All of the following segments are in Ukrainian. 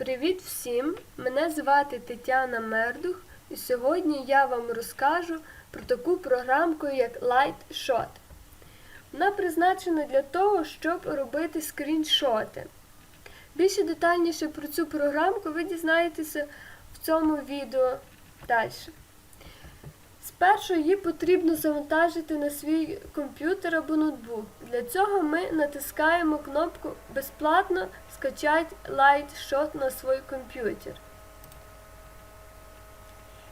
Привіт всім! Мене звати Тетяна Мердух, і сьогодні я вам розкажу про таку програмку, як LightShot. Вона призначена для того, щоб робити скріншоти. Більше детальніше про цю програмку ви дізнаєтеся в цьому відео далі. Спершу її потрібно завантажити на свій комп'ютер або ноутбук. Для цього ми натискаємо кнопку Безплатно скачати LightShot на свій комп'ютер.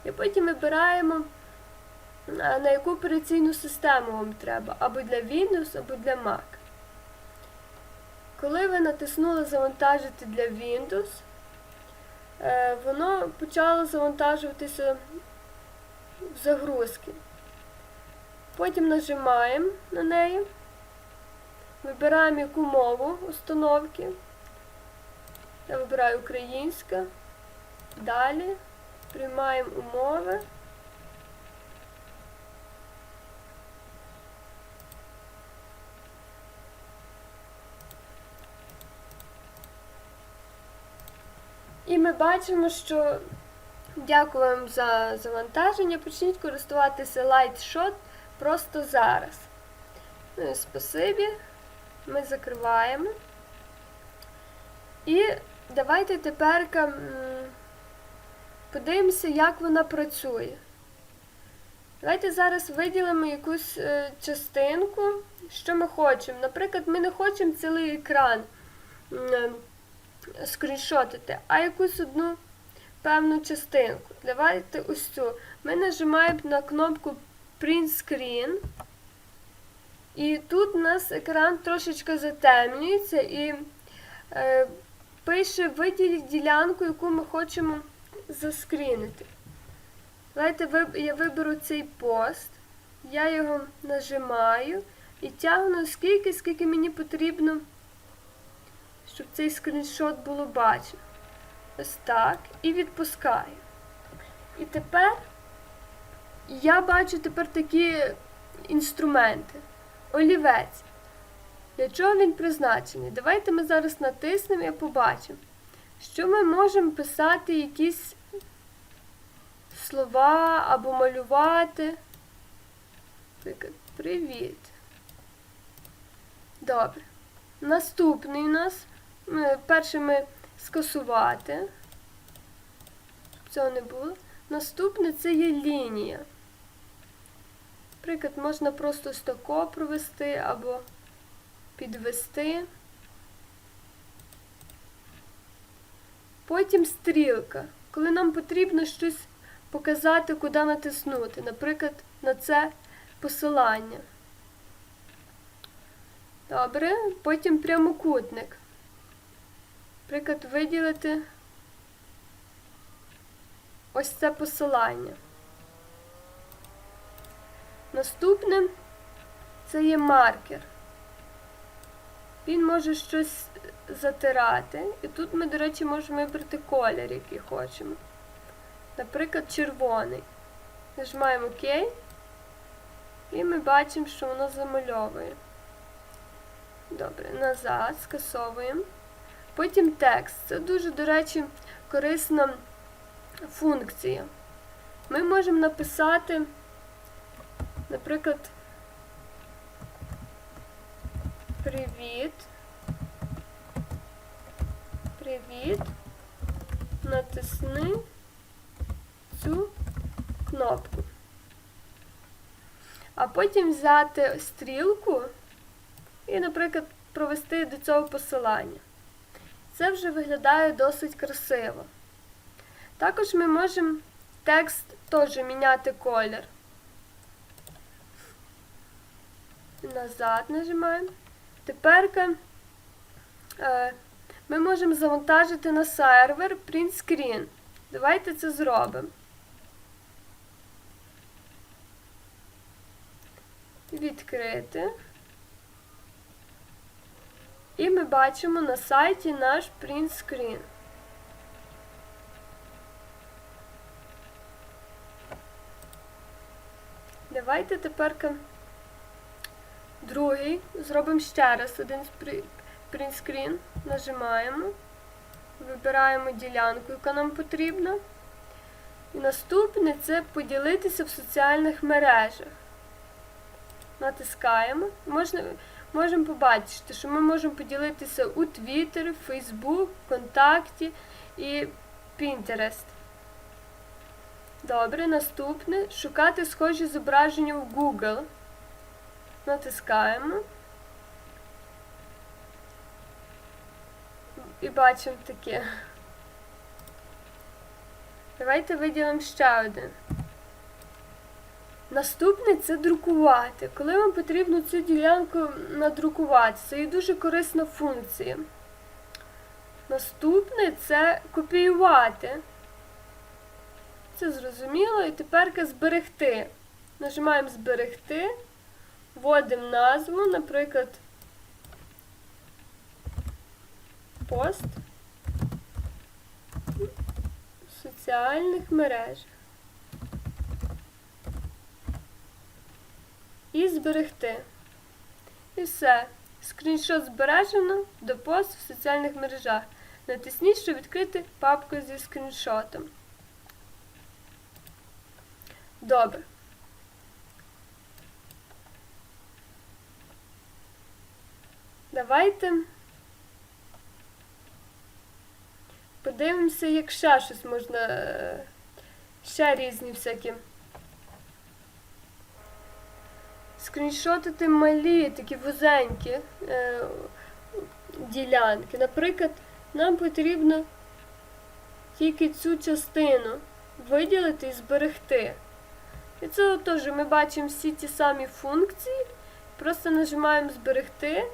І потім вибираємо, на яку операційну систему вам треба, або для Windows, або для Mac. Коли ви натиснули Завантажити для Windows, е, воно почало завантажуватися загрузки. Потім нажимаємо на неї, вибираємо яку мову установки. Я вибираю українська. Далі приймаємо умови. І ми бачимо, що Дякую вам за завантаження. Почніть користуватися LightShot просто зараз. Ну і спасибі. Ми закриваємо. І давайте тепер подивимося, як вона працює. Давайте зараз виділимо якусь е, частинку, що ми хочемо. Наприклад, ми не хочемо цілий екран м, скріншотити, а якусь одну певну частинку. Давайте ось цю. Ми нажимаємо на кнопку Print Screen. І тут у нас екран трошечки затемнюється і е, пише виділіть ділянку, яку ми хочемо заскрінити. Давайте я виберу цей пост, я його нажимаю і тягну скільки, скільки мені потрібно, щоб цей скріншот було бачено. Ось так. І відпускаю. І тепер я бачу тепер такі інструменти. Олівець. Для чого він призначений? Давайте ми зараз натиснемо і побачимо, що ми можемо писати якісь слова або малювати. Наприклад, привіт. Добре. Наступний у нас. Перший ми скасувати. Цього не було. Наступне це є лінія. Наприклад, можна просто стако провести або підвести. Потім стрілка. Коли нам потрібно щось показати, куди натиснути. Наприклад, на це посилання. Добре, потім прямокутник. Наприклад, виділити ось це посилання. Наступне це є маркер. Він може щось затирати. І тут ми, до речі, можемо вибрати колір, який хочемо. Наприклад, червоний. Нажимаємо ОК. І ми бачимо, що воно замальовує. Добре, назад, скасовуємо. Потім текст. Це дуже, до речі, корисна функція. Ми можемо написати, наприклад, Привіт. Привіт. Натисни цю кнопку. А потім взяти стрілку і, наприклад, провести до цього посилання. Це вже виглядає досить красиво. Також ми можемо текст теж міняти колір. Назад нажимаємо. Тепер е, ми можемо завантажити на сервер Print Screen. Давайте це зробимо. Відкрити. І ми бачимо на сайті наш print screen. Давайте тепер другий зробимо ще раз один screen, нажимаємо. Вибираємо ділянку, яка нам потрібна. І наступне це поділитися в соціальних мережах. Натискаємо. Можна, можемо побачити, що ми можемо поділитися у Twitter, Facebook, ВКонтакті і Pinterest. Добре, наступне шукати схожі зображення в Google. Натискаємо. І бачимо таке. Давайте виділимо ще один. Наступне це друкувати. Коли вам потрібно цю ділянку надрукувати, це є дуже корисна функція. Наступне це копіювати. Це зрозуміло. І тепер зберегти. Нажимаємо зберегти, вводимо назву, наприклад, пост в соціальних мережах. І зберегти. І все. Скріншот збережено до пост в соціальних мережах. Натисніть, щоб відкрити папку зі скріншотом. Добре. Давайте подивимося, як ще щось можна. е, Ще різні всякі. Скріншотити малі, такі вузенькі е, ділянки. Наприклад, нам потрібно тільки цю частину виділити і зберегти. І це теж ми бачимо всі ті самі функції. Просто нажимаємо зберегти,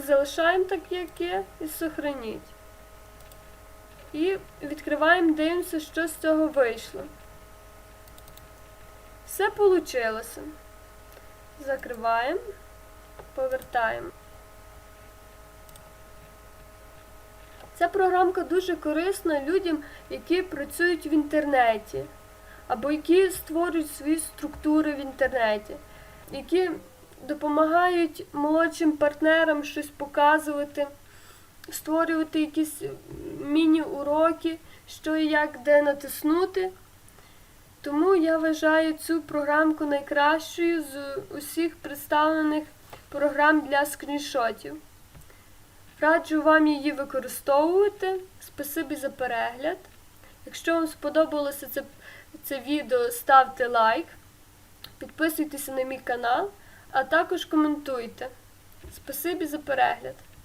залишаємо так, як є, і сохраніть. І відкриваємо, дивимося, що з цього вийшло. Все вийшло. Закриваємо, повертаємо. Ця програмка дуже корисна людям, які працюють в інтернеті, або які створюють свої структури в інтернеті, які допомагають молодшим партнерам щось показувати, створювати якісь міні-уроки, що і як де натиснути. Тому я вважаю цю програмку найкращою з усіх представлених програм для скріншотів. Раджу вам її використовувати. Спасибі за перегляд. Якщо вам сподобалося це, це відео, ставте лайк, підписуйтеся на мій канал, а також коментуйте. Спасибі за перегляд!